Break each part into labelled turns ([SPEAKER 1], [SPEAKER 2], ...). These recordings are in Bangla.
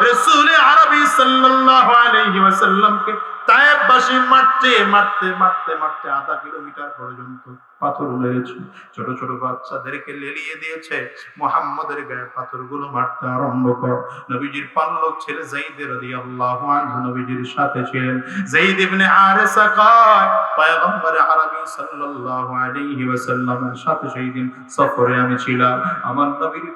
[SPEAKER 1] রসুল আরবি সাল্লাল্লাহু আলাইহি ওয়াসাল্লামকে তায়েববাসী মারতে মারতে মারতে মারতে আধা কিলোমিটার পর্যন্ত পাথর মেরেছে ছোট ছোট বাচ্চাদেরকে লেলিয়ে দিয়েছে। মোহাম্মদের গায়ে পাথরগুলো মারতে আরম্ভ কর। নবীজির পাল্লক ছেলে জাইদ নবীজির সাথে ছিলেন। জাইদ ইবনে কয়, পয়গম্বর সাল্লাল্লাহু আলাইহি ওয়াসাল্লামের সাথে সেই দিন সফরে আমি ছিলাম। আমার নবীর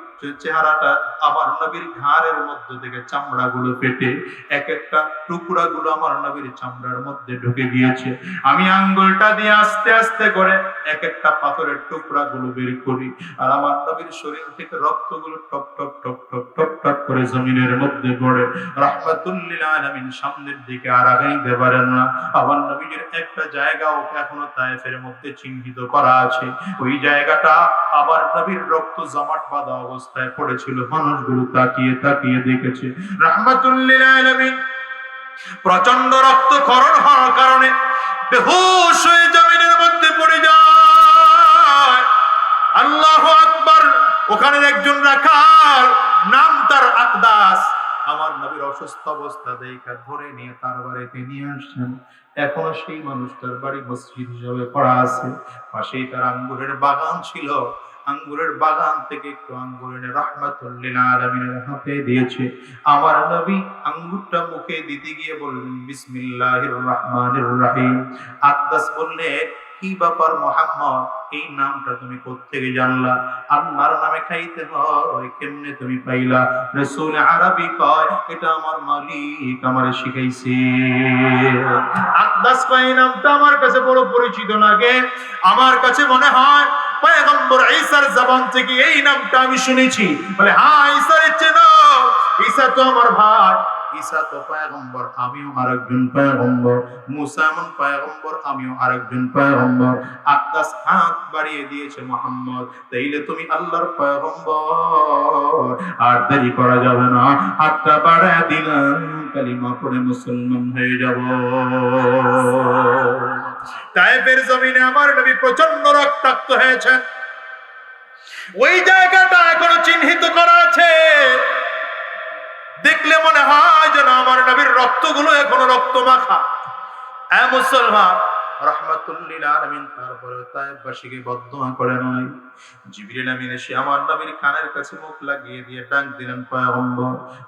[SPEAKER 1] চেহারাটা আমার নবীর ঘাড়ের মধ্যে থেকে চামড়াগুলো ফেটে এক একটা টুকরাগুলো আমার নবীর চামড়ার মধ্যে ঢুকে গিয়েছে। আমি আঙ্গুলটা দিয়ে আস্তে আস্তে করে এক একটা পাথরের টুকরাগুলো বের করি। আর আমার নবীর শরীর থেকে রক্তগুলো টপ টপ টপ টপ টপ টপ করে জমিনের মধ্যে পড়ে রাহমাতুল্লিল আলামিন সামনের দিকে আর আগাইতে পারেন না। আমার নবীর একটা জায়গাও এখনও তায়েফের মধ্যে চিহ্নিত করা আছে। ওই জায়গাটা আবার নবীর রক্ত জমাট বাঁধা অবস্থায় পড়েছিল। মানুষগুলো তাকিয়ে তাকিয়ে দেখেছে। রাহমাতুল্লিল আলামিন প্রচণ্ড রক্তক্ষরণ হওয়ার কারণে বেহুশ হয়ে জমিনের মধ্যে পড়ে যায়। আল্লাহ আকবার। ওখানের একজন রাখাল, নাম তার আকদাস। আমার নবীর অসুস্থ অবস্থা দেখা ধরে নিয়ে তার বাড়িতে নিয়ে আসছেন। এখনও সেই মানুষটার বাড়ি মসজিদ হিসাবে করা আছে। পাশেই তার আঙ্গুরের বাগান ছিল। আঙ্গুরের বাগান থেকে একটু আঙ্গুর এনে রহমাতুল্লিল হাতে দিয়েছে। আমার নবী আঙ্গুরটা মুখে দিতে গিয়ে বললেন, বিসমিল্লাহির রহমানির রহিম। আকদাস বললে কি ব্যাপার মোহাম্মদ? এই নামটা তুমি কোত্থেকে জানলা? আল্লাহর নামে খাইতে হয়, কেমনে তুমি পাইলা? রাসূল আরবি কয়, এটা আমার মালিক আমারে শিখাইছে। আকদাস কয় নামটা আমার কাছে বড় পরিচিত লাগে। আমার কাছে মনে হয় পয়গম্বর ঈসার জবান থেকে এই নামটা আমি শুনেছি। বলে হ্যাঁ ঈসার চেনো ঈসা তো আমার ভাই। ঈসা তো আমিও আরেকজন মুসা এমন আমিও আরেকজন হাত বাড়িয়ে দিয়েছে মোহাম্মদ, তাইলে তুমি আল্লাহর আর দেরি করা যাবে না, হাতটা বাড়ায় দিলাম, কালিমা পড়ে মুসলমান হয়ে যাব। তাইফের জমিনে আমার নবী প্রচণ্ড রক্তাক্ত হয়েছেন। ওই জায়গাটা এখনও চিহ্নিত করা আছে। দেখলে মনে হয় যেন আমার নবীর রক্তগুলো এখনও রক্ত মাখা হ্যাঁ মুসলমান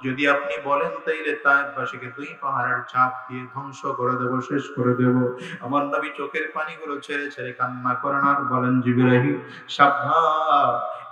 [SPEAKER 1] যদি আপনি বলেন তাইলে দুই পাহাড়ের চাপ দিয়ে ধ্বংস করে দেব, শেষ করে দেব। আমার নবী চোখের পানিগুলো ছেড়ে ছেড়ে কান্না করেন আর বলেন জিবরাহি সাবধান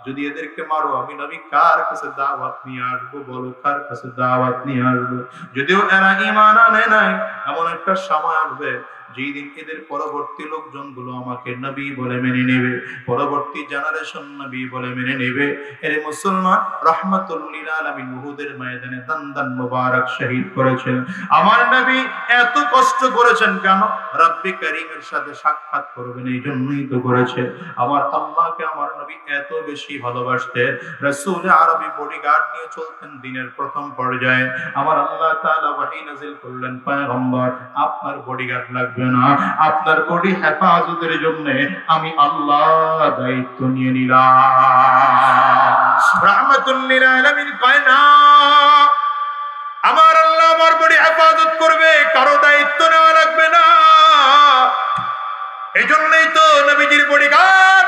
[SPEAKER 1] যদি এদেরকে মারো, আমি নবী কার কাছে দাওয়াত নিয়ে আসব? বলো, কার কাছে দাওয়াত নিয়ে আসব? যদিও এরা ইমান আনে নাই, এমন একটা সময় আসবে যেই দিন এদের পরবর্তী লোকজনগুলো আমাকে নবী বলে মেনে নেবে, পরবর্তী জেনারেশন নবী বলে মেনে নেবে। এর মুসলমান রহমতুল্লিল আলমিন উহুদের ময়দানে দান দান মুবারক শহীদ করেছেন। আমার নবী এত কষ্ট করেছেন কেন? রব্বি করিমের সাথে সাক্ষাৎ করবেন এই জন্যই তো করেছে। আমার আল্লাহকে আমার নবী এত বেশি ভালোবাসতেন। রসুল আরবি বডিগার্ড নিয়ে চলতেন দিনের প্রথম পর্যায়ে। আমার আল্লাহ তাআলা ওহী নাযিল করলেন, পয়গম্বর, আপনার বডিগার্ড লাগবে না। আপনার বডি হেফাজতের জন্য আমি আল্লাহ দায়িত্ব নিয়ে নিলাম। আমার আল্লাহ আমার বডি হেফাজত করবে, কারও দায়িত্ব নেওয়া লাগবে না। এই জন্যই তো নবীজির বডিগার্ড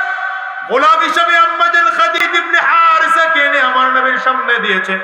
[SPEAKER 1] গোলাম হিসাবে আম্মাজান খাদিজ ইবনে হারিসাকে এনে আমার নবীর সামনে দিয়েছে।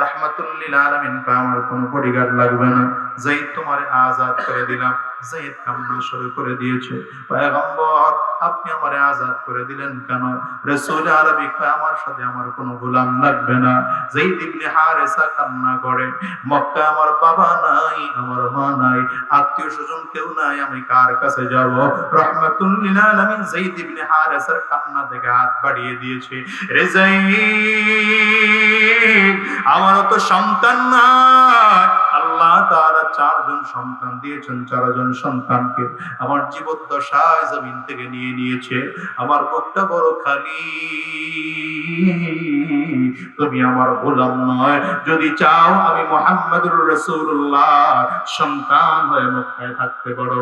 [SPEAKER 1] রাহমাতুল্লিল আলামিন আমার কোনো বডিগার্ড লাগবে না। যাই তোমারে আজাদ করে দিলাম। যাইদ কান্না শুরু করে দিয়েছে। পয়গম্বর, আপনি আমারে আজাদ করে দিলেন কেন? রসুল আরবি আমার সাথে আমার কোনো গোলাম লাগবে না। যেই ইবনে হারেসা কান্না করে মক্কা আমার বাবা নাই, আমার মা নাই, আত্মীয় স্বজন কেউ নাই, আমি কার কাছে যাব? রহমাতুল লিল আলামিন যায়েদ ইবনে হারেসার কান্না থেকে হাত বাড়িয়ে দিয়েছে। রে যায়েদ আমারও তো সন্তান নাই আল্লাহ তাআলা চারজন সন্তান দিয়েছেন, চারজন সন্তানকে আমার জীবদ্দশায় জমিন থেকে নিয়ে নিয়েছে। আমার বুকটা বড় খালি। তুমি আমার গোলাম নয়। যদি চাও আমি মোহাম্মদুর রাসূলুল্লাহ, সন্তান হয়ে মক্কায় থাকতে পারো।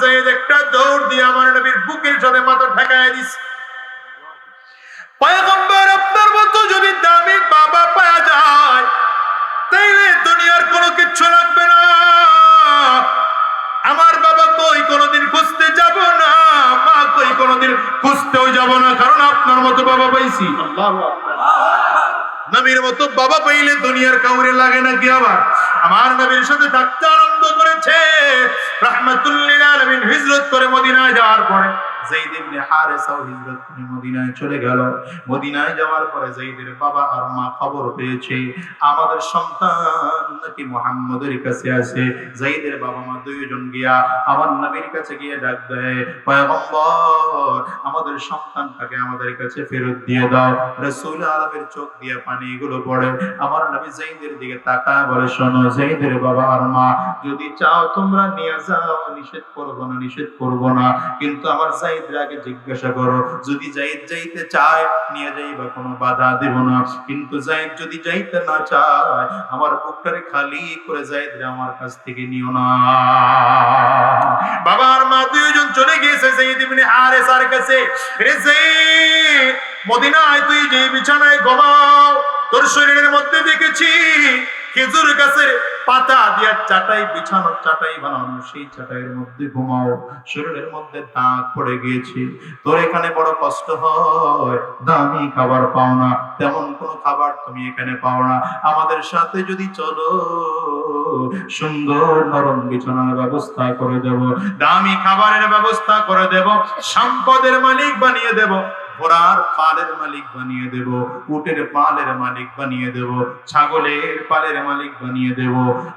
[SPEAKER 1] যায়েদ একটা দৌড় দিয়ে আমার নবীর বুকের সাথে মাথা ঠেকায় দিছে। আপনার মতো বাবা বাবা নবীর মতো বাবা পাইলে দুনিয়ার কাউরে লাগে না আবার? আমার নবীর সাথে থাকতে আরম্ভ করেছে রাহমাতুল্লিল আলামিন হিজরত করে মদিনায় যাওয়ার পরে। যায়েদ ইবনে হারেসাও হিজরত করে মদিনায় চলে গেল। মদিনায় যাওয়ার পরে যায়েদের বাবা আর মা খবর পেয়েছে, আমাদের সন্তান নাকি মুহাম্মদের কাছে আছে। যায়েদের বাবা মা দুইজন গিয়া আমার নবীর কাছে গিয়ে ডাক দেয়, পয়গম্বর, আমাদের সন্তানটাকে আমাদের কাছে ফেরত দিয়ে দাও। রাসূল আরবের চোখ দিয়ে পানিগুলো পড়ে। আমার নবী যায়েদের দিকে তাকায় বলে, শোনো যায়েদের বাবা আর মা, যদি চাও তোমরা নিয়ে যাও, নিষেধ করব না, নিষেধ করব না। কিন্তু আমার জাইদের আগে জিজ্ঞাসা করো, যদি জাইদ যাইতে চায়, নিয়ে যাইবা কোনো বাধা দেব না। কিন্তু জাইদ যদি যাইতে না চায়, আমার বুকটারে খালি করে জাইদ আমার কাছ থেকে নিও না। বাবা আর মা দুইজন চলে গিয়েছে জাইদ ইবনে হারেসার কাছে। রে জাইদ মদিনায় তুই যে বিছানায় ঘুমাও, তোর শরীরের মধ্যে দেখেছি, খেজুর গাছের পাতা দিয়া চাটাই বিছানোর চাটাই বানানো, সেই চাটাইয়ের মধ্যে ঘুমাও। শরীরের মধ্যে দাগ পড়ে গিয়েছে। তোর এখানে বড় কষ্ট হয়। দামি খাবার পাও না। তেমন কোনো খাবার তুমি এখানে পাও না। আমাদের সাথে যদি চলো, সুন্দর নরম বিছানার ব্যবস্থা করে দেব। দামি খাবারের ব্যবস্থা করে দেব। সম্পদের মালিক বানিয়ে দেব। ঘোড়ার পালের মালিক বানিয়ে দেব, উটের পালের মালিক বানিয়ে দেব, ছাগলের পালের মালিক বানিয়ে দেব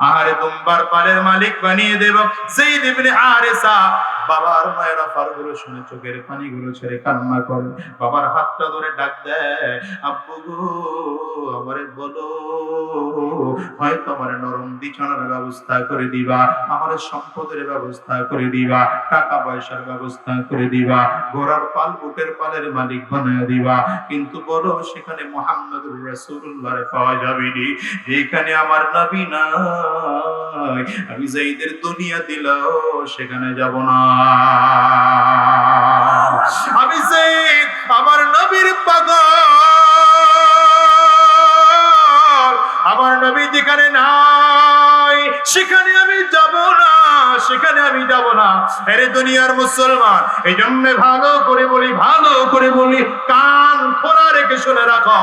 [SPEAKER 1] আহারে দুম্বার পালের মালিক বানিয়ে দেব সেই দেবনে আরেসা বাবার মায়েরা ফারগুলো শুনে চোখের পানিগুলো ছেড়ে কান্না করে। বাবার হাতটা ধরে ডাক দেয়, আব্বু গো, আমারে বলো, হয়তো আমার নরম বিছানার ব্যবস্থা করে দিবা আমার সম্পদের ব্যবস্থা করে দিবা, টাকা পয়সার ব্যবস্থা করে দিবা, ঘোড়ার পাল পালের মালিক দিবা। কিন্তু বলো, সেখানে মোহাম্মদুর রাসূলুল্লাহ পাওয়া যাবে নি। এখানে আমার নবী নাই, আমি যাইদের দুনিয়া দিলাও সেখানে যাব না। আমি যাইদ আমার নবীর পাগল, আমার নবী যেখানে নাই, সেখানে আমি যাব না, সেখানে আমি যাব না। আরে দুনিয়ার মুসলমান এই জন্য ভালো করে বলি, ভালো করে বলি, কান খোলা রেখে শুনে রাখো।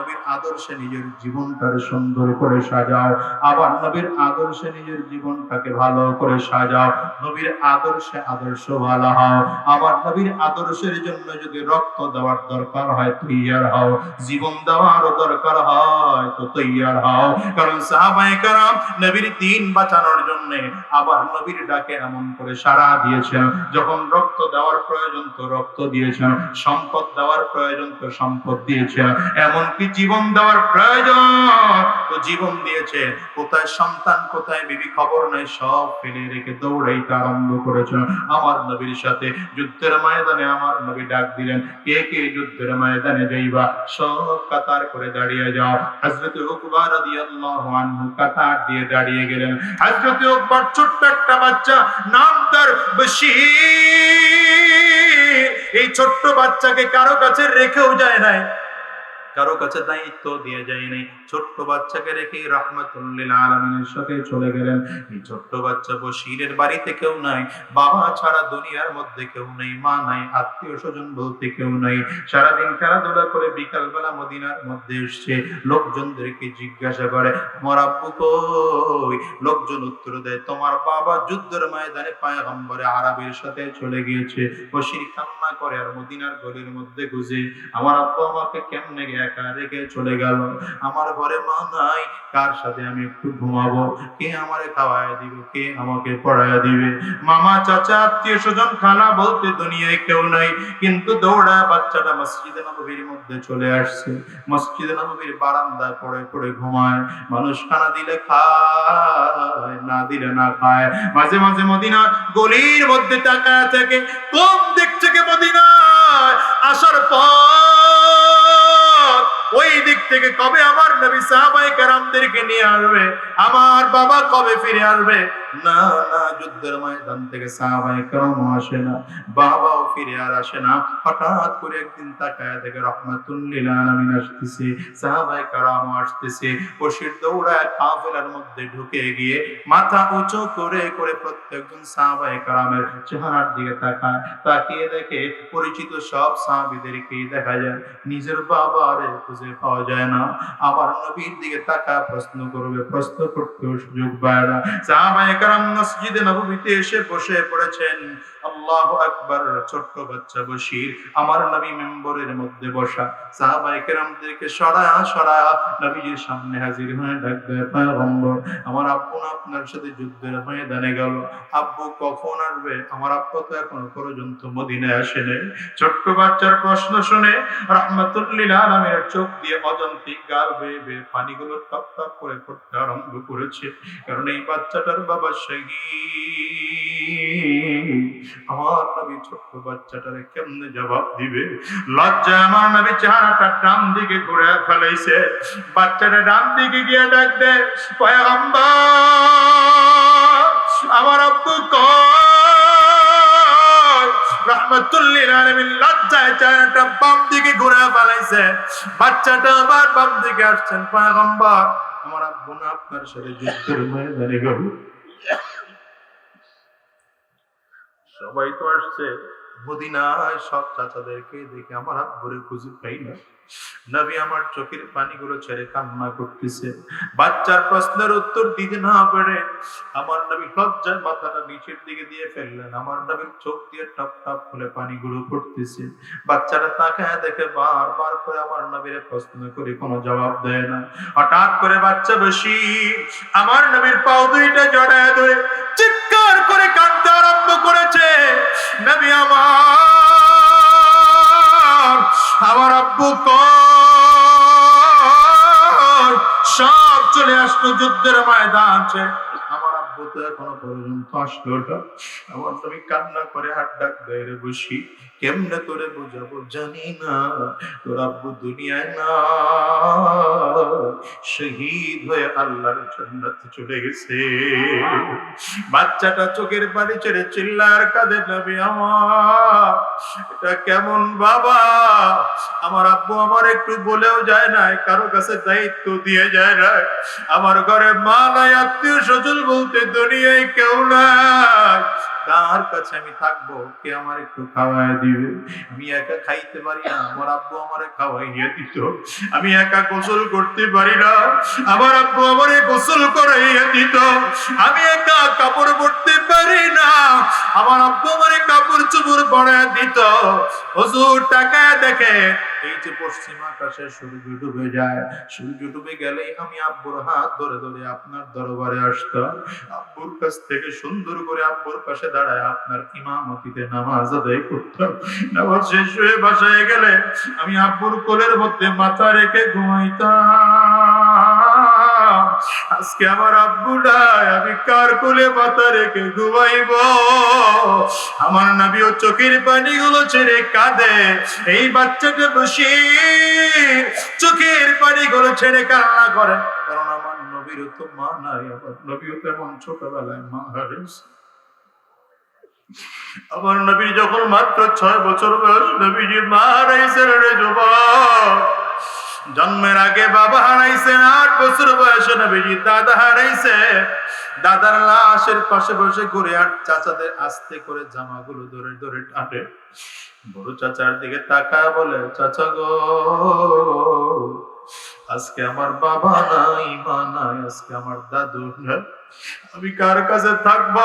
[SPEAKER 1] নবীর আদর্শে নিজের জীবনটাকে সুন্দর করে সাজাও। আমার নবীর আদর্শে নিজের জীবনটাকে ভালো করে সাজাও। নবীর আদর্শে আদর্শ ভালো হও। আমার নবীর আদর্শের জন্য যদি রক্ত দেওয়ার দরকার হয়, তৈয়ার হও। জীবন দেওয়ারও দরকার হয়, তো তৈয়ার হও। কারণ সাহাবায়ে কারাম নবীর দিন বাঁচানোর জন্য আবার নবীর ডাকে এমন করে সাড়া দিয়েছেন। যখন রক্ত দেওয়ার প্রয়োজন, তো রক্ত দিয়েছেন। সম্পদ দেওয়ার প্রয়োজন, তো সম্পদ দিয়েছেন। এমনকি জীবন দেওয়ার প্রয়োজন। তো জীবন দিয়েছে। কোথায় সন্তান, কোথায় বিবি খবর নাই, সব ফেলে রেখে দৌড়াইতে আরম্ভ করেছেন আমার নবীর সাথে যুদ্ধের ময়দানে আমার নবী ডাক দিলেন, কে কে যুদ্ধের ময়দানে যাইবা? সব কাতার করে দাঁড়িয়ে যাও। হযরত উকবা রাদিয়াল্লাহু আনহু কাতার দিয়ে দাঁড়িয়ে গেলেন। হযরত উকবার ছোট্ট একটা বাচ্চা নাম তার বশীর। এই ছোট্ট বাচ্চাকে কারও কাছে রেখেও যায় নাই। কারও কাছে দায়িত্ব দিয়ে যায়নি ছোট্ট বাচ্চাকে রেখে রহমতুল্লিল আলমিনের সাথে চলে গেলেন। এই ছোট্ট বাচ্চা বসিরের বাড়িতে কেউ নাই, বাবা ছাড়া দুনিয়ার মধ্যে কেউ নেই, মা নাই, আত্মীয় স্বজন বলতে কেউ নাই। সারাদিন খেলাধুলা করে বিকালবেলা মদিনার মধ্যে এসছে। লোকজনদেরকে জিজ্ঞাসা করে আমার আব্বু কই? লোকজন উত্তর দেয়, তোমার বাবা যুদ্ধের ময়দানে পায়গম্বরে আরবের সাথে চলে গিয়েছে। বসির কান্না করে আর মদিনার গলির মধ্যে গুজে আমার আব্বু আমাকে কেমনে একা রেখে চলে গেল? আমার ঘরে মা নাই, কার সাথে আমি একটু ঘুমাবো? কে আমারে খাওয়ায় দিবে? কে আমাকে পড়ায় দিবে? মামা, চাচা, আত্মীয় স্বজন, খালা বলতে দুনিয়ায় কেউ নাই, কিন্তু দৌড়া বাচ্চাটা মসজিদে নবীর মধ্যে চলে আসছে। মসজিদে নবীর বারান্দায় পড়ে পড়ে ঘুমায়। মানুষ খানা দিলে খায়, না দিলে না খায়। মাঝে মাঝে মদিনা গলির মধ্যে তাকায় থাকে কোন দিক থেকে মদিনায়? আসার পর থেকে কবে আমার নবী সাহাবাই কারামদেরকে নিয়ে আসবে? আমার বাবা কবে ফিরে আসবে? না না, যুদ্ধের ময়দান থেকে সাহাবাই আসে না, বাবাও ফিরে আর আসে না। হঠাৎ করে একদিন তাকায় আসতেছে সাহাবাই আসতেছে। দৌড়ায় কাফেলার মধ্যে ঢুকে গিয়ে মাথা উঁচু করে করে প্রত্যেকজন সাহাবাই চেহারার দিকে তাকায়। তাকিয়ে দেখে পরিচিত সব সাহাবিদেরকে দেখা যায়। নিজের বাবারে খুঁজে পাওয়া যায় না। আবার নবীর দিকে তাকা প্রশ্ন করবে, প্রশ্ন করতেও সুযোগ পায় না। সাহাবায়ে কেরাম মসজিদে নবমীতে এসে বসে পড়েছেন। আল্লাহু আকবার, ছোট্ট বাচ্চা বসির আমার নবী মেম্বরের মধ্যে বসা। সামনে হাজির হয়ে আমার আব্বু না আপনার সাথে যুদ্ধের ময়দানে গেল। আব্বু কখন আসবে? আমার আব্বু তো পর্যন্ত মদিনায় ছোট্ট বাচ্চার প্রশ্ন শুনে রহমতুল্লিল চোখ দিয়ে অজন্তিক গাল বেয়ে বেয়ে পানিগুলো টপ টপ করে পড়তে আরম্ভ করেছে। কারণ এই বাচ্চাটার বাবা শহীদ। আমার নবী ছোট্ট বাচ্চাটারে কেমনে জবাব দিবে? লজ্জায় আমার নবী চেহারাটা ডান দিকে ঘুরে ফেলাইছে। বাচ্চাটা ডান দিকে গিয়ে ডাক আমার আব্বু রহমতুল্লিল লজ্জায় চেহারাটা বাম দিকে ঘুরে ফেলাইছে। বাচ্চাটা আবার বাম দিকে আসছেন আমার আব্বু না আপনার সাথে যুদ্ধের ময়দানে গেল? সবাই তো আসছে। মদিনায় সব চাচাদেরকে দেখে আমার আব্বুরে খুঁজে পাই না। নবী আমার চোখের পানিগুলো ছেড়ে কান্না করতেছে। বাচ্চার প্রশ্নের উত্তর দিতে না পেরে। আমার নবী লজ্জায় মাথাটা নিচের দিকে দিয়ে ফেললেন। আমার নবীর চোখ দিয়ে টপ টপ করে পানিগুলো পড়তেছে। বাচ্চাটা তাকায় দেখে বারবার করে আমার নবীর প্রশ্ন করে কোনো জবাব দেয় না। হঠাৎ করে বাচ্চা বসি। আমার নবীর পাও দুইটা জড়ায় ধরে। আরম্ভ করেছে। নবী আমার আমার আব্বু সব চলে আসলো যুদ্ধের ময়দান। এখনও পর্যন্ত কান্না করে হাত ডাক দেয় রে বসি। কেমনে তোরে বোঝাবো জানি না। তোর আব্বু দুনিয়ায় না। শহীদ হয়ে আল্লাহর চলে গেছে। বাচ্চাটা চোখের পানি ছেড়ে চিল্লার কাঁদে নবী আমার। এটা কেমন বাবা? আমার আব্বু আমার একটু বলেও যায় না কারও কাছে দায়িত্ব দিয়ে যায় না আমার ঘরে মা নাই আত্মীয় স্বজন বলতে দুনিয়ায় কেউ নাই। কার কাছে আমি থাকব, কে আমার একটু খাওয়াই দিবে? আমি একা খাইতে পারি না, আমার আব্বু আমারে খাওয়াইয়া দিত। আমি একা গোসল করতে পারি না, আমার আব্বু আমারে গোসল করাইয়া দিত। আমি একা কাপড় পরতে পারি না, আমার আব্বু আমারে কাপড় চোপড় পরাইয়া দিত। হুজুর টাকায় দেখে এই যে পশ্চিম আকাশে সূর্য ডুবে যায়। সূর্য ডুবে গেলেই আমি আব্বুর হাত ধরে ধরে আপনার দরবারে আসতাম। আব্বুর কাছ থেকে সুন্দর করে আব্বুর পাশে দাঁড়ায়, আপনার ইমামতিতে নামাজ আদায় করতাম নামাজ শেষ হয়ে বাসায় গেলে আমি আব্বুর কোলের মধ্যে মাথা রেখে ঘুমাইতাম। আজকে আমার আব্বু নাই, আমি কার কোলে মাথা রেখে ঘুমাইব? আমার নবী ও চোখের পানিগুলো ছেড়ে কাঁদে, এই বাচ্চাটা বসে চোখের পানিগুলো ছেড়ে কান্না করে। কারণ আমার নবীর তো মা নাই, আমার নবীও তেমন ছোটবেলায় মা হারিয়েছে আমার নবীর যখন মাত্র ছয় বছর বয়স, নবীজি মা হারাইছেন রে যুবক। জন্মের আগে বাবা হারাইছে আট বছর বয়সে নবীজি দাদা হারাইছে। দাদার লাশের পাশে বসে ঘুরে আর চাচাদের আস্তে করে জামাগুলো ধরে ধরে টানে। বড় চাচার দিকে তাকায় বলে, চাচা গো, আজকে আমার বাবা নাই, মা নাই, আজকে আমার দাদু নাই। আমি কার কাছে থাকব?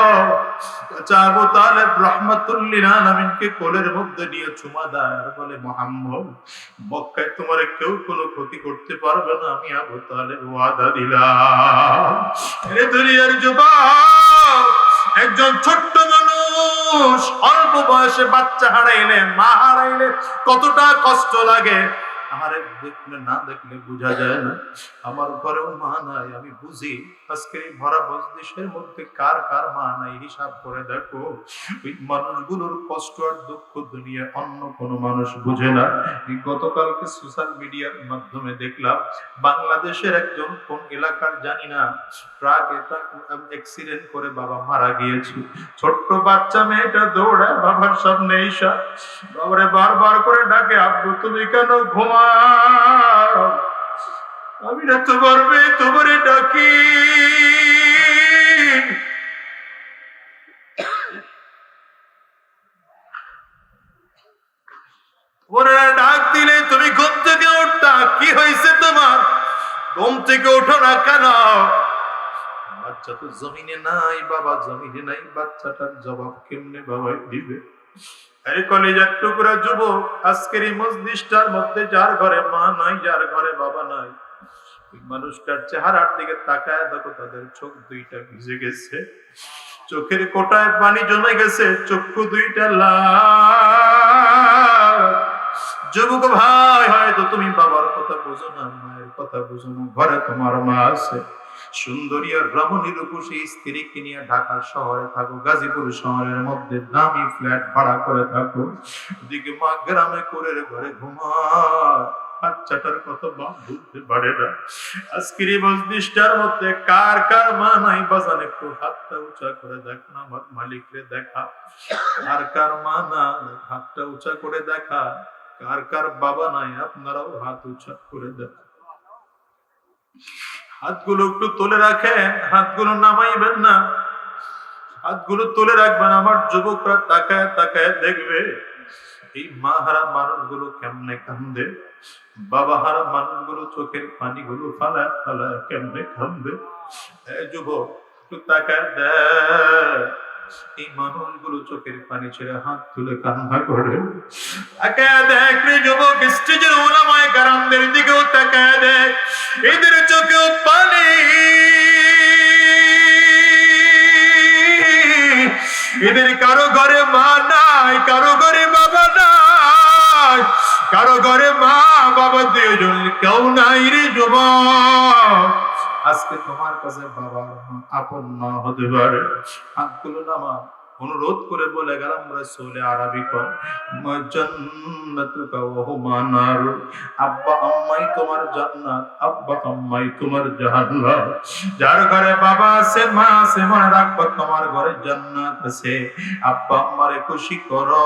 [SPEAKER 1] চাবো তাহলে রহমাতুল্লিল আলামিনকে কোলের মধ্যে নিয়ে চুমা দেয় বলে, মোহাম্মদ, মক্কায় তোমার কেউ কোনো ক্ষতি করতে পারবে না। আমি আবু তাহলে ওয়াদা দিলাম। দুনিয়ার যুবক, একজন ছোট্ট মানুষ অল্প বয়সে বাচ্চা হারাইলে, মা হারাইলে কতটা কষ্ট লাগে। দেখলে না দেখলে বোঝা যায় না। আমার মা নাই, আমি বুঝি। আজকে এই ভরা বজদিশের মধ্যে কার কার মা নাই হিসাব করে দেখো। ওই মানুষগুলোর কষ্ট আর দুঃখ অন্য কোনো মানুষ বুঝে না। গতকালকে সোশ্যাল মিডিয়ার মাধ্যমে দেখলাম, বাংলাদেশের একজন কোন এলাকার জানি না, ট্রাক এটা অ্যাক্সিডেন্ট করে বাবা মারা গিয়েছে। ছোট্ট বাচ্চা মেয়েটা দৌড়ায় বাবার সামনে এসা বাবারে বারবার করে ডাকে, আব্বু, তুমি কেন ঘুমাও আমি না তোমার মেয়ে তোমারে ডাকি। ডাক দিলে তুমি ঘুম থেকে উঠতা কি হয়েছে তোমার? ঘুম থেকে ওঠো না কেন? বাচ্চা তো জমিনে নাই, বাবা জমিনে নাই। বাচ্চাটার জবাব কেমনে বাবাই দিবে? আরে কলেজার টুকরা যুবক, আজকের এই মধ্যে যার ঘরে মা নাই, যার ঘরে বাবা নাই মানুষটার চেহারার দিকে তাকায়, দেখো তাদের চোখ দুইটা ভিজে গেছে, চোখের কোটায় পানি জমে গেছে, চক্ষু দুইটা যুবক ভাই, হয়তো তুমি বাবার কথা বুঝো না, মায়ের কথা বুঝো না, ঘরে তোমার মা আছে। সুন্দরী আর রমণী রূপসী স্ত্রীকে নিয়ে ঢাকা শহরে থাকো, গাজীপুর শহরের মধ্যে দামি ফ্ল্যাট ভাড়া করে থাকো। ওদিকে মা গ্রামে করে ঘরে ঘুমায়, বাচ্চাটার কথা মা ভুলতে পারে না। আজকের এই মধ্যে কার কার মা নাই বাজান, একটু হাতটা উঁচা করে দেখ না আমার মালিকরে দেখা। কার কার মা না হাতটা উঁচা করে দেখা। কার কার বাবা নাই, আপনারাও হাত উঁচা করে দেখা। হাতগুলো একটু তুলে রাখেন, হাতগুলো নামাইবেন না। হাতগুলো তুলে রাখবেন, আমার যুবকরা তাকায় তাকায় দেখবে, এই মা হারা মানুষগুলো কেমনে কান্দে? বাবা হারা মানুষগুলো চোখের পানিগুলো ফালায় ফালায় কেমনে কান্দে? যুবক, একটু তাকায় দেখ। এই মানুষগুলো চোখের পানি ছেড়ে হাত তুলে কান্না করে যুবক, স্টেজের ওলামায় দিকেও তাকায় দেখ। এদের চোখেও পানি। এদের কারও ঘরে মা নাই, কারও ঘরে বাবা নাই, কারও ঘরে মা, বাবা দুজন কেউ নাই রে যুবক। আজকে তোমার কাছে বাবা আপন না হতে পারে। হাতগুলো নামা অনুরোধ করে বলে গেলাম, রসুলে আরবি আব্বা আম্মাই তোমার জান্নাত, আব্বা আম্মাই তোমার জাহান্নাম। যার ঘরে বাবা আছে, মা আছে, মনে রাখব তোমার ঘরে জান্নাত আছে। আব্বা আম্মারে খুশি করো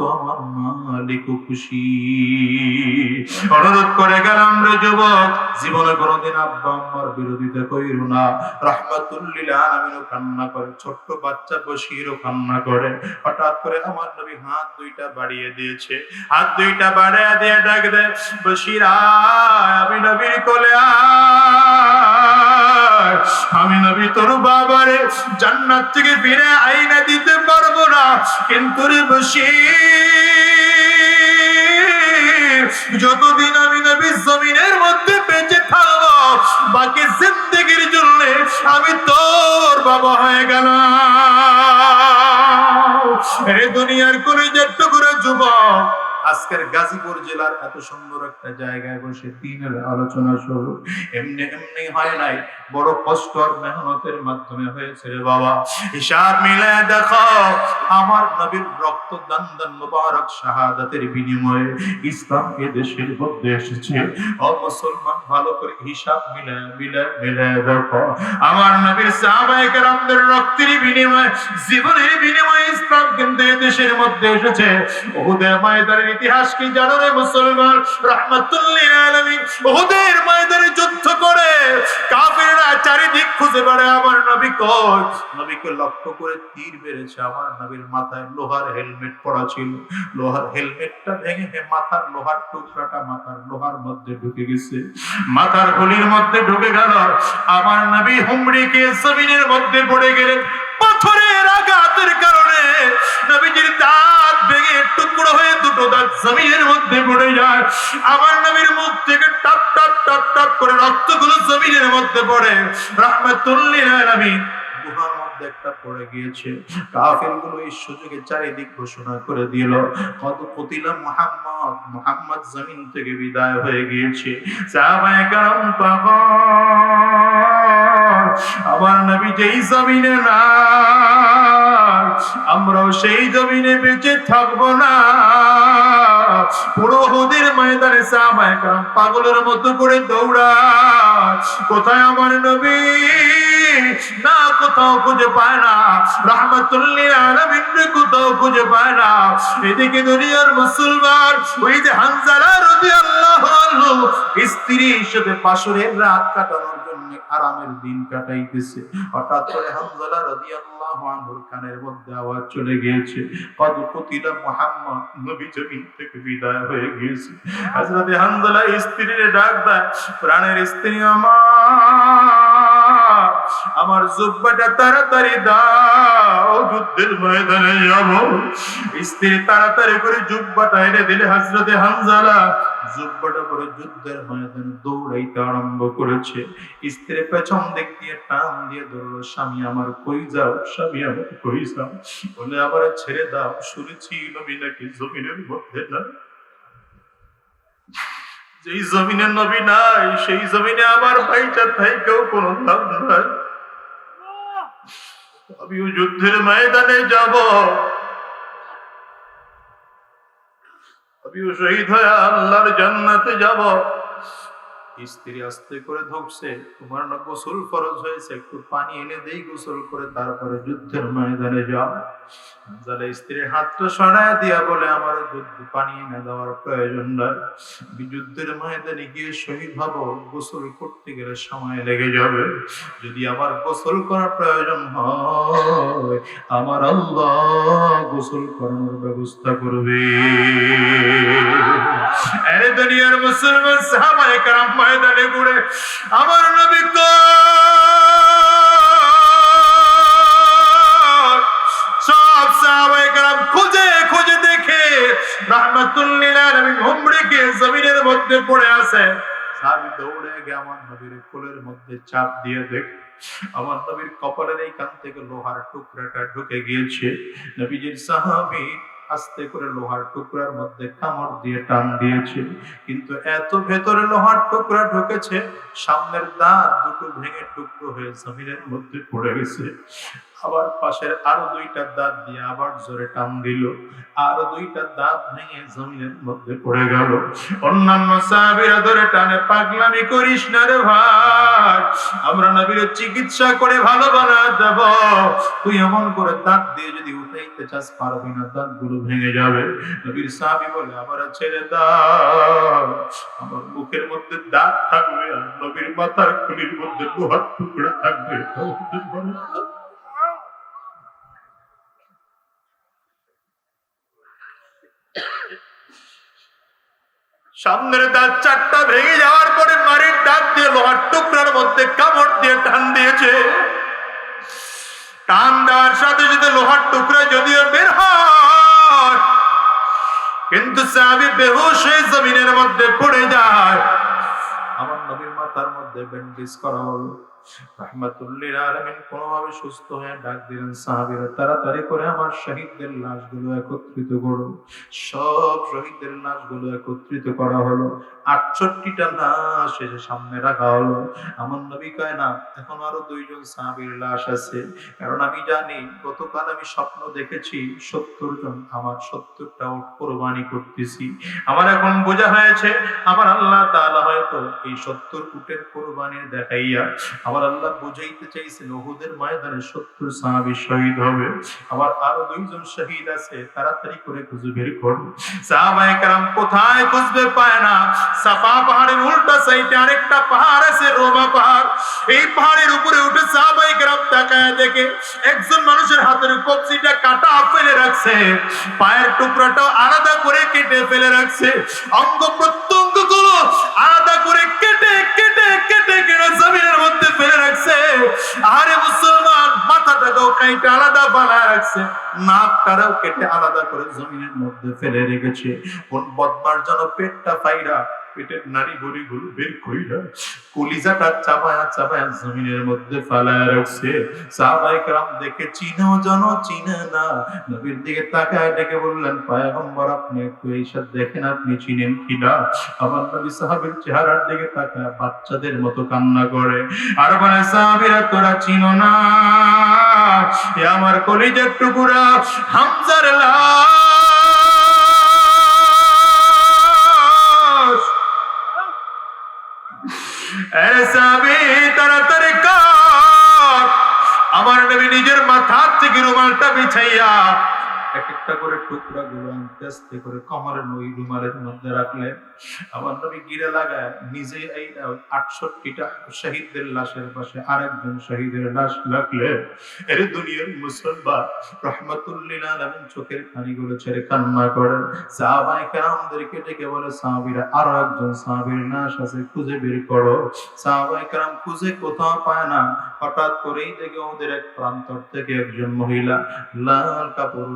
[SPEAKER 1] তোমার মালিকও খুশি। অনুরোধ করে গেলাম রে যুবক, জীবনে কোনোদিন আব্বা আম্মার বিরোধিতা কইরো না। রাহমাতুল্লিল আলামিনও কান্না করে, ছোট্ট বাচ্চা কান্না হঠাৎ করে আমার নবী হাত দুইটা বাড়িয়ে দিয়েছে। হাত দুইটা বাড়িয়ে দিয়ে ডাক আমি নবীর কোলে আমি নবী তোর বাবারে জান্নাত থেকে ফিরে আইনা দিতে পারব না। কিন্তু রে যতদিন আমি নবী জমিনের মধ্যে বেঁচে থাকব, বাকি জিন্দগির জন্য আমি তোর বাবা হয়ে গেলাম। রে দুনিয়ার করে যেট্ট করে যুবক আজকের গাজীপুর জেলার এত সুন্দর একটা জায়গায় বসে দিনের আলোচনা শুরু। এমনি এমনি হয় নাই, বড় কষ্ট আর মেহনতের মাধ্যমে হয়েছে রে বাবা। হিসাব মিলে দেখো, আমার নবীর রক্ত দান মুবারক শাহাদাতের বিনিময়ে ইসলাম এ দেশের মধ্যে এসেছে। ও মুসলমান, ভালো করে হিসাব মিলে মিলে মিলে দেখো। আমার নবীর সাহাবায়ে কেরামদের রক্তের বিনিময়ে, জীবনের বিনিময়ে ইসলাম কিন্তু এ দেশের মধ্যে এসেছে। ওহুদের ময়দানের ইতিহাস কি জানো রে মুসলমান? রহমাতুল্লিল আলামিন ওহুদের ময়দানে যুদ্ধ করে কাফেররা চারিদিক খুঁজে বেড়ায়, আমার নবী কই? নবীকে লক্ষ্য করে তীর বেড়েছে, আমার নবীর মাথায় লোহার হেলমেট পরা ছিল। লোহার হেলমেটটা ভেঙে হে, মাথার লোহার টুকরাটা মাথার লোহার মধ্যে ঢুকে গেছে। মাথার গলির মধ্যে ঢুকে গেল। আমার নবী হুমড়িকে জমিনের মধ্যে পড়ে গেলেন। পাথরের আঘাতের কারণে নবীজির দাঁত ভেঙে টুকরো হয়ে দুটো দাঁত জমিনের মধ্যে পড়ে যায়। আমার নবীর মুখ থেকে টপ টপ টপ টপ করে রক্তগুলো জমিনের মধ্যে পড়ে। রহমতুল্লিল আলামিন। পড়ে গিয়েছে। কাফেরগুলো এই সুযোগে চারিদিক ঘোষণা করে দিল কত মোহাম্মদ মোহাম্মদ জমিন থেকে বিদায় হয়ে গিয়েছে। আমার নবী যেই জমিনে না আমরাও সেই জমিনে বেঁচে থাকব না। পুরো ময়দানে পাগলের মতো করে কোথায় আমার নবী? না, কোথাও খুঁজে পায় না। রহমতুল্লিহ আলমিন কোথাও খুঁজে পায় না। এদিকে দুনিয়ার মুসলমান, ওই যে হানজালার আনহু হিসেবে পাশরের রাত কাটানোর জন্য আরামের দিন কাটাইতেছে। হঠাৎ করে হামজালা রাদিয়াল্লাহু আনহুর কানের মধ্যে আওয়াজ চলে গিয়েছে। কদ মুহাম্মদ নবী জমিন থেকে বিদায় হয়ে গিয়েছে। হযরত হামজালা স্ত্রীর ডাক দেয়, প্রাণের স্ত্রী আমার। আমার জুব্বাটা তাড়াতাড়ি দাও। যুদ্ধের ময়দানে যাব। স্ত্রী তাড়াতাড়ি করে জুব্বাটা এনে দিলে হযরতে হানজালা জুব্বাটা পরে যুদ্ধের ময়দানে দৌড়াইতে আরম্ভ করেছে। স্ত্রী পেছন দিক দিয়ে টান দিয়ে ধরলো স্বামী আমার কই যাও? স্বামী আমার কই যাও? বলে আবার ছেড়ে দাও। শুনেছি নবী নাকি জমিনের মধ্যে না যেই জমিনে নবী নাই, সেই জমিনে আমার ভাইটা থাইকেও কোনো লাভ নাই। আমিও যুদ্ধের ময়দানে যাব। আমিও শহীদ হয়ে আল্লাহর জান্নাতে যাব। স্ত্রী আস্তে করে ধুকছে তোমার না গোসল ফরজ হয়েছে, একটু পানি এনে দেই গোসল করে, তারপরে যুদ্ধের ময়দানে যাও। তাহলে স্ত্রীর হাতটা সরায় দিয়া বলে আমার যুদ্ধ, পানি এনে দেওয়ার প্রয়োজন নয় যুদ্ধের ময়দানে গিয়ে শহীদ হব, গোসল করতে গেলে সময় লেগে যাবে। যদি আমার গোসল করার প্রয়োজন হয়, আমার আল্লাহ গোসল করানোর ব্যবস্থা করবে। আরে দুনিয়ার মুসলমান সাহাবায়ে কারাম ময়দানে ঘুরে আমার নবী সব খুঁজে খুঁজে দেখে জমিনের মধ্যে পড়ে আছে। সাহাবি দৌড়ে গিয়ে আমার নবীর কোলের মধ্যে চাপ দিয়ে দেখে, আমার নবীর কপালের এই কান থেকে লোহার টুকরাটা ঢুকে গিয়েছে। নবীজির সাহাবি আস্তে করে লোহার টুকরার মধ্যে কামড় দিয়ে টান দিয়েছে। কিন্তু এত ভেতরে লোহার টুকরা ঢুকেছে, সামনের দাঁত দুটো ভেঙে টুকরো হয়ে জমিনের মধ্যে পড়ে গেছে। আবার পাশের আরও দুইটা দাঁত দিয়ে আবার জোরে টান দিল। আরও দুইটা দাঁত ভেঙে জমিনের মধ্যে পড়ে গেল। অন্যান্য সাহাবীরা ধরে টানে, পাগলামি করিস না রে ভাই, আমরা নবীর চিকিৎসা করে ভালো বানা দেব। তুই এমন করে দাঁত দিয়ে যদি উঠাইতে চাস, পারবি না দাঁতগুলো ভেঙে যাবে। নবীর সাহাবী বলে, আবার ছেড়ে দাও। আমার মুখের মধ্যে দাঁত থাকবে আর নবীর মাথার খুলির মধ্যে লোহার টুকরা থাকবে এটা হতে পারে না। সামনের দাঁত চারটা ভেঙে যাওয়ার পরে মারির দাঁত দিয়ে লোহার টুকরার মধ্যে কামড় দিয়ে টান দিয়েছে। টান দেওয়ার সাথে সাথে লোহার টুকরা যদিও বের হয়, কিন্তু সাহাবী বেহুশ হয়ে জমিনের মধ্যে পড়ে যায়। আমার নবীর মাথার মধ্যে ব্যান্ডেজ করা হলো। রাহমাতুল্লিল আলামিন কোনোভাবে সুস্থ হয়ে ডাক দিলেন সাহাবীরা, তাড়াতাড়ি করে আমার শহীদদের লাশগুলো একত্রিত করো সব শহীদদের লাশগুলো একত্রিত করা হলো। আটষট্টিটা লাশ এসে সামনে রাখা হলো আমার নবী কয়, না, এখন আরও দুইজন সাহাবীর লাশ আছে। কারণ আমি জানি, গতকাল আমি স্বপ্ন দেখেছি সত্তর জন আমার সত্তরটা কোরবানি করতেছি। আমার এখন বোঝা হয়েছে, আমার আল্লাহ তাআলা হয়তো এই সত্তর উটের কোরবানির দেখাইয়া, আমার আল্লাহ বুঝাইতে চাইছেন, ওহুদের ময়দানে সত্তর সাহাবি শহীদ হবে। আবার আরও দুইজন শহীদ আছে, তাড়াতাড়ি করে খুঁজে বের করো। সাহাবায়ে কারাম কোথায় খুঁজবে পায় না। সাফা পাহাড়ের উল্টা সাইডে আরেকটা পাহাড় আছে, রোমা পাহাড়। এই পাহাড়ের উপরে উঠে সাহাবায়ে কারাম তাকায় দেখে একজন মানুষের হাতের কবজিটা কাটা ফেলে রাখছে, পায়ের টুকরাটাও আলাদা করে কেটে ফেলে রাখছে, অঙ্গ প্রত্যঙ্গগুলো আলাদা করে কেটে কেটে কেটে কেটে জমিনের মধ্যে ফেলে রাখছে। আরে মুসলমান, মাথাটাকেও কাইটে আলাদা বানায় রাখছে নাকটারাও কেটে আলাদা করে জমিনের মধ্যে ফেলে রেখেছে। বদমার যেন পেটটা ফাইরা পেটের নারী ভরি গুলো বের কইরা কলিজাটা চাপায়া চাপায়া জমিনের মধ্যে ফালায় রাখছে সাহাবাই کرام দেখে চিনো জানো চিনে না নবীর দিকে তাকায় ডেকে বললেন পয়গম্বর আপনি একটু এই সাথে দেখেন আপনি চিনেন কিনা আমার নবী সাহাবীর চেহারার দিকে তাকায় বাচ্চাদের মতো কান্না করে আর বলে সাহাবীরা তোরা চিনো না এ আমার কলিজার টুকুরা হামজার লাশ তাড়াতাড়ি কর আমার নবী নিজের মাথার থেকে রুমালটা বিছাইয়া টুকরা গুলো আস্তে করে রুমালের মধ্যে রাখলেন। আমার নবী গিরে লাগায় নিজে এই আটষট্টিটা শহীদদের লাশের পাশে আরেকজন শহীদের লাশ রাখলেন। এর দুনিয়ার মুসলমান চোখের পানিগুলো ছেড়ে কান্না করেন। সাহাবাই কেরামদেরকে ডেকে বলে, সাহাবিরা, আরও একজন সাহাবির লাশ আছে, খুঁজে বের করো। সাহাবাই কেরাম খুঁজে কোথাও পায় না। হঠাৎ করেই দেখে ওদের এক প্রান্তর থেকে একজন মহিলা, লাল কাপড়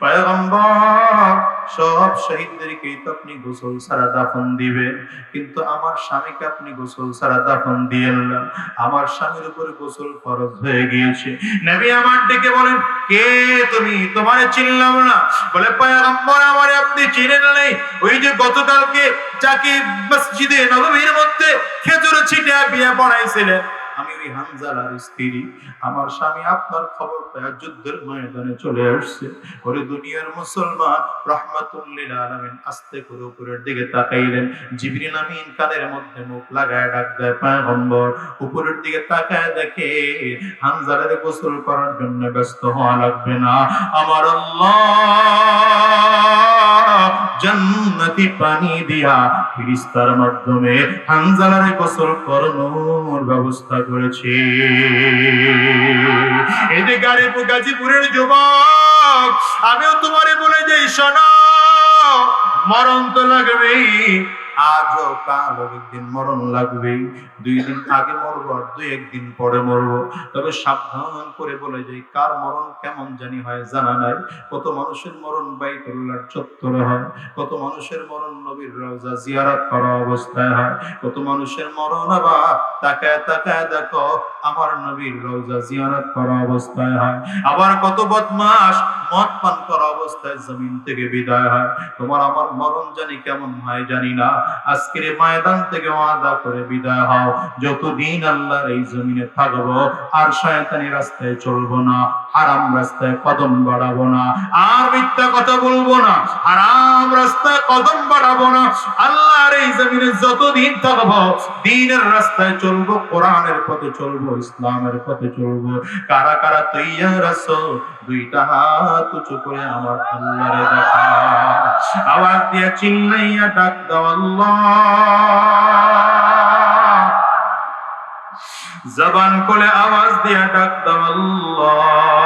[SPEAKER 1] পায়গম্বর সব শহীদদেরকেই তো আপনি গোসল ছাড়া দাফন দিবেন, কিন্তু আমার স্বামীকে আপনি গোসল ছাড়া দাফন দিয়েন না। আমার স্বামীর উপরে গোসল ফরজ হয়ে গিয়েছে। নবী আমার ডেকে বলেন, কে তুমি? তোমারে চিনলাম না। বলে, পয়গম্বর আমারে আপনি চিনেন নাই। ওই যে গতকালকে যাকে মসজিদে নববীর মধ্যে খেজুর ছিটে বিয়ে পড়াইছিলেন আমি ওই হানজালার স্ত্রী, আমার স্বামী আপনার খবর পেয়ে যুদ্ধের ময়দানে চলে আসছে। ওরে দুনিয়ার মুসলমান, রহমাতুল্লিল আস্তে করে উপরের দিকে তাকাইলেন। আমিন কানের মধ্যে মুখ লাগায় ডাক দেয় উপরের দিকে তাকায় দেখে গোসল করার জন্য ব্যস্ত হওয়া লাগবে না। আমার আল্লাহ জান্নাতি পানি দিয়া ফিরিস্তার মাধ্যমে হানজালারে গোসল করানোর ব্যবস্থা করেছে গাড়ি গাজীপুরের যুবক আমিও তোমারে বলে যাই শোনা মরণ তো লাগবেই। আজও কাল একদিন মরণ লাগবে। দুই দিন আগে মরবো আর দুই একদিন পরে মরবো। তবে সাবধান করে বলে যাই, কার মরণ কেমন জানি হয় জানা নাই। কত মানুষের মরণ বাইতুল্লাহর চত্বরে হয়, কত মানুষের মরণ নবীর রওজা জিয়ারত করা অবস্থায় হয়, কত মানুষের মরণ আবার তাকায় তাকায় দেখো, আমার নবীর রওজা জিয়ারত করা অবস্থায় হয়। আবার কত বদমাস মদ পান করা অবস্থায় জমিন থেকে বিদায় হয়। তোমার আমার মরণ জানি কেমন হয় জানি না। আজকের ময়দান থেকে ওয়াদা করে বিদায় হও। যতদিন আল্লাহর এই জমিনে থাকব, আর শয়তানি রাস্তায় চলবো না, হারাম রাস্তায় কদম বাড়াবো না, আর মিথ্যা কথা বলব না, হারাম রাস্তায় কদম বাড়াবো না। আল্লাহর এই জমিনে যতদিন থাকব, দিনের রাস্তায় চলবো, কোরআনের পথে চলবো, ইসলামের পথে চলবো। কারা কারা তৈয়ার আছো দুইটা হাত উঁচু করে আমার আল্লাহরে দেখা আওয়াজ দিয়ে ডাক দাও জবান করে আওয়াজ দিয়া ডাক দাও আল্লাহ।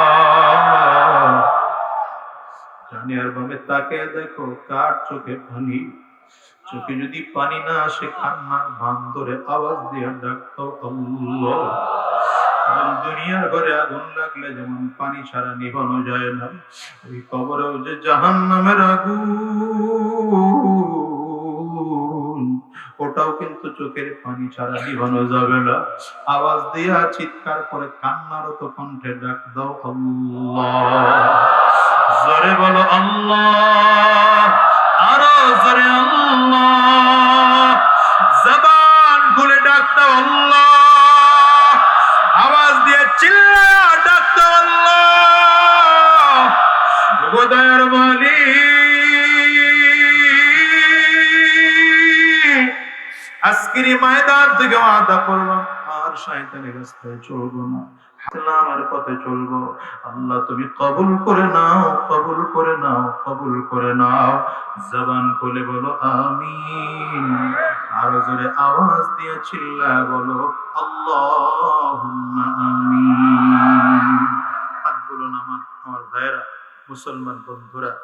[SPEAKER 1] ভাবে তাকে দেখো কার চোখে পানি। চোখে যদি পানি না আসে, কান্নার ধরে আওয়াজ দিয়ে আল্লাহ। যেমন দুনিয়ার ঘরে আগুন লাগলে যেমন পানি ছাড়া নিভানো যায় না, ওই যে জাহান নামের আগুন, ওটাও কিন্তু চোখের পানি ছাড়া নিভানো যাবে না। আওয়াজ দিয়া চিৎকার করে কান্নারত কণ্ঠে ডাক দাও আল্লাহ। জোরে বলো আল্লাহ, আরও জোরে আল্লাহ। আওয়াজ দিয়ে চিল্লা ডাক দাও আল্লাহ গোদায়ের মালিক আজকের ময়দান থেকে আদা করলাম, আর শয়তানের রাস্তায় চলবো না। ইসলামের পথে চলবো। আল্লাহ, তুমি কবুল করে নাও, কবুল করে নাও, কবুল করে নাও। জবান খুলে বলো, আমিন। আরও জোরে আওয়াজ দিয়ে চিল্লা, বলো, আল্লাহুম্মা আমিন। হাত বলুন আমার আমার মুসলমান বন্ধুরা,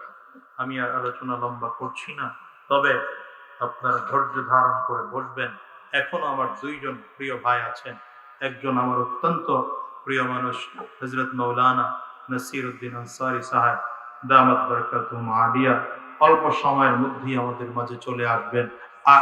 [SPEAKER 1] আমি আর আলোচনা লম্বা করছি না। তবে আপনারা ধৈর্য ধারণ করে বসবেন। এখনও আমার দুইজন প্রিয় ভাই আছেন। একজন আমার অত্যন্ত প্রিয় মানুষ হজরত মৌলানা নসির উদ্দিন আনসারি সাহেব, দামত বরকাত আলিয়া অল্প সময়ের মধ্যেই আমাদের মাঝে চলে আসবেন। আ